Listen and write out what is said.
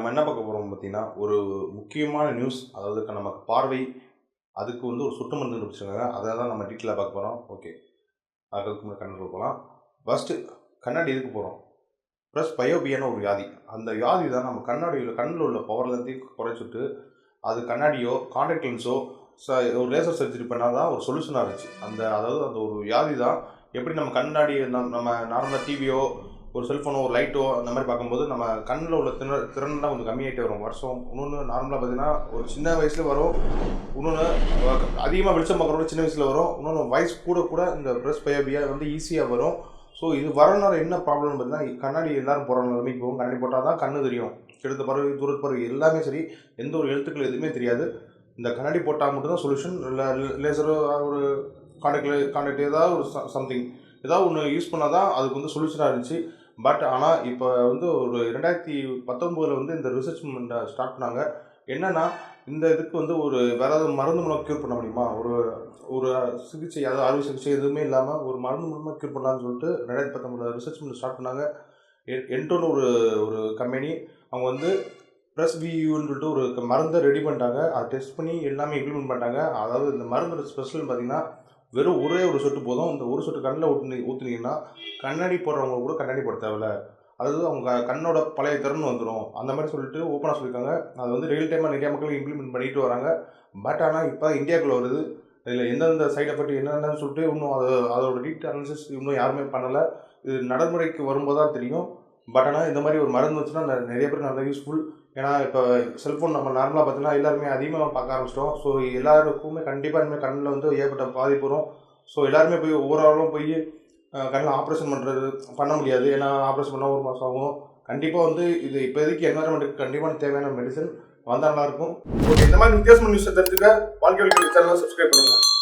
நம்ம என்ன பார்க்க போகிறோம் பார்த்தீங்கன்னா ஒரு முக்கியமான நியூஸ் அதாவது நமக்கு பார்வை அதுக்கு வந்து ஒரு சுட்டு மருந்து வச்சுருக்காங்க அதை தான் நம்ம டீட்டெயிலாக பார்க்க போகிறோம் ஓகே அதுக்கு முன்னாடி கண்ணாடி போகலாம் ஃபஸ்ட்டு கண்ணாடி எதுக்கு போகிறோம் ப்ளஸ் பயோபியான ஒரு வியாதி. அந்த வியாதி தான் நம்ம கண்ணாடியில் கண்ணில் உள்ள பவர்லேருந்து குறைச்சிட்டு அது கண்ணாடியோ கான்டாக்ட் லென்ஸோ ச ஒரு லேசர் சர்ஜரி பண்ணால் தான் ஒரு சொல்யூஷனாக இருந்துச்சு. அந்த அதாவது அந்த ஒரு வியாதி தான். எப்படி நம்ம கண்ணாடி நம் நம்ம நார்மலாக டிவியோ ஒரு செல்ஃபோனோ ஒரு லைட்டோ அந்த மாதிரி பார்க்கும்போது நம்ம கண்ணில் உள்ள திற திறன்லாம் கொஞ்சம் கம்மியாகிட்டே வரும். வருஷம் இன்னொன்று நார்மலாக பார்த்தீங்கன்னா ஒரு சின்ன வயசில் வரும் இன்னொன்று அதிகமாக வெளிச்சம் பார்க்குறோட சின்ன வயசில் வரும் இன்னொன்று வயசு கூட கூட இந்த ப்ரெஸ் பயோபியா வந்து ஈஸியாக வரும். ஸோ இது வரனால என்ன ப்ராப்ளம்னு பார்த்தீங்கன்னா கண்ணாடி எல்லாரும் போகிற நிலைமைக்கு போகும். கண்ணாடி போட்டால் தான் கண்ணு தெரியும். கெடுத்த பறவை தூரத்து பறவை எல்லாமே சரி. எந்த ஒரு எழுத்துக்கள் எதுவுமே தெரியாது. இந்த கண்ணாடி போட்டால் மட்டும்தான் சொல்யூஷன் இல்லை லேசரோ ஒரு கான்டாக்ட் கான்டாக்ட் ஏதாவது ஒரு சம்திங் ஏதாவது ஒன்று யூஸ் பண்ணால் தான் அதுக்கு வந்து சொல்யூஷனாக இருந்துச்சு. பட் ஆனால் இப்போ வந்து ஒரு ரெண்டாயிரத்தி பத்தொம்போதில் வந்து இந்த ரிசர்ச் ஸ்டார்ட் பண்ணாங்க. என்னென்னா இந்த இதுக்கு வந்து ஒரு வேற ஏதாவது மருந்து மூலம் க்யூர் பண்ண முடியுமா? ஒரு ஒரு சிகிச்சை அதாவது அறுவை சிகிச்சை எதுவுமே இல்லாமல் ஒரு மருந்து மூலமாக க்யூர் பண்ணலாம்னு சொல்லிட்டு ரெண்டாயிரத்தி பத்தொம்போதில் ரிசர்ச் பண்ணி ஸ்டார்ட் பண்ணாங்க. எ- என்டோன்னு ஒரு ஒரு கம்பெனி அவங்க வந்து ப்ளஸ் வியூன்னு சொல்லிட்டு ஒரு மருந்தை ரெடி பண்ணிட்டாங்க. அதை டெஸ்ட் பண்ணி எல்லாமே இம்ப்ளிமெண்ட் பண்ணிட்டாங்க. அதாவது இந்த மருந்தோட ஸ்பெஷல் பார்த்தீங்கன்னா வெறும் ஒரே ஒரு சொட்டு போதும். இந்த ஒரு சொட்டு கண்ணில் ஊற்றுனி ஊற்றுனீங்கன்னா கண்ணாடி போடுறவங்க கூட கண்ணாடி போட தேவையில்ல. அதாவது அவங்க கண்ணோட பழைய திறன் வந்துடும் அந்த மாதிரி சொல்லிட்டு ஓப்பனாக சொல்லியிருக்காங்க. அது வந்து ரியல் டைமாக நிறைய மக்கள் இம்ப்ளிமெண்ட் பண்ணிட்டு வராங்க. பட் ஆனால் இப்போ இந்தியாவுக்குள்ள வருது. இதில் எந்தெந்த சைட் எஃபெக்ட் என்னென்னு சொல்லிட்டு இன்னும் அது அதோட டீட் அனாலிசிஸ் இன்னும் யாருமே பண்ணலை. இது நடைமுறைக்கு வரும்போது தான் தெரியும். பட் ஆனால் இந்த மாதிரி ஒரு மருந்து வச்சுன்னா நிறைய பேர் நல்லா யூஸ்ஃபுல் ஏன்னா இப்போ செல்ஃபோன் நம்ம நார்மலாக பார்த்தீங்கன்னா எல்லாருமே அதிகமாக பார்க்க ஆரம்பிச்சிட்டோம். ஸோ எல்லாருக்குமே கண்டிப்பாக இனிமேல் கண்ணில் வந்து ஏற்பட்ட பாதிப்பு வரும். ஸோ எல்லாருமே போய் ஒவ்வொரு ஆளும் போய் கண்ணில் ஆப்ரேஷன் பண்ணுறது பண்ண முடியாது. ஏன்னா ஆப்ரேஷன் பண்ணால் ஒரு மாதம் ஆகும். கண்டிப்பாக வந்து இது இப்போதைக்கு என்வரன்மெண்ட்டுக்கு கண்டிப்பாக தேவையான மெடிசன் வந்தால் நல்லாயிருக்கும் ஓகே இந்த மாதிரி வித்தியாசமான நியூஸை தெரிஞ்சுக்க வாழ்க்கை சேனலை சப்ஸ்கிரைப் பண்ணுங்கள்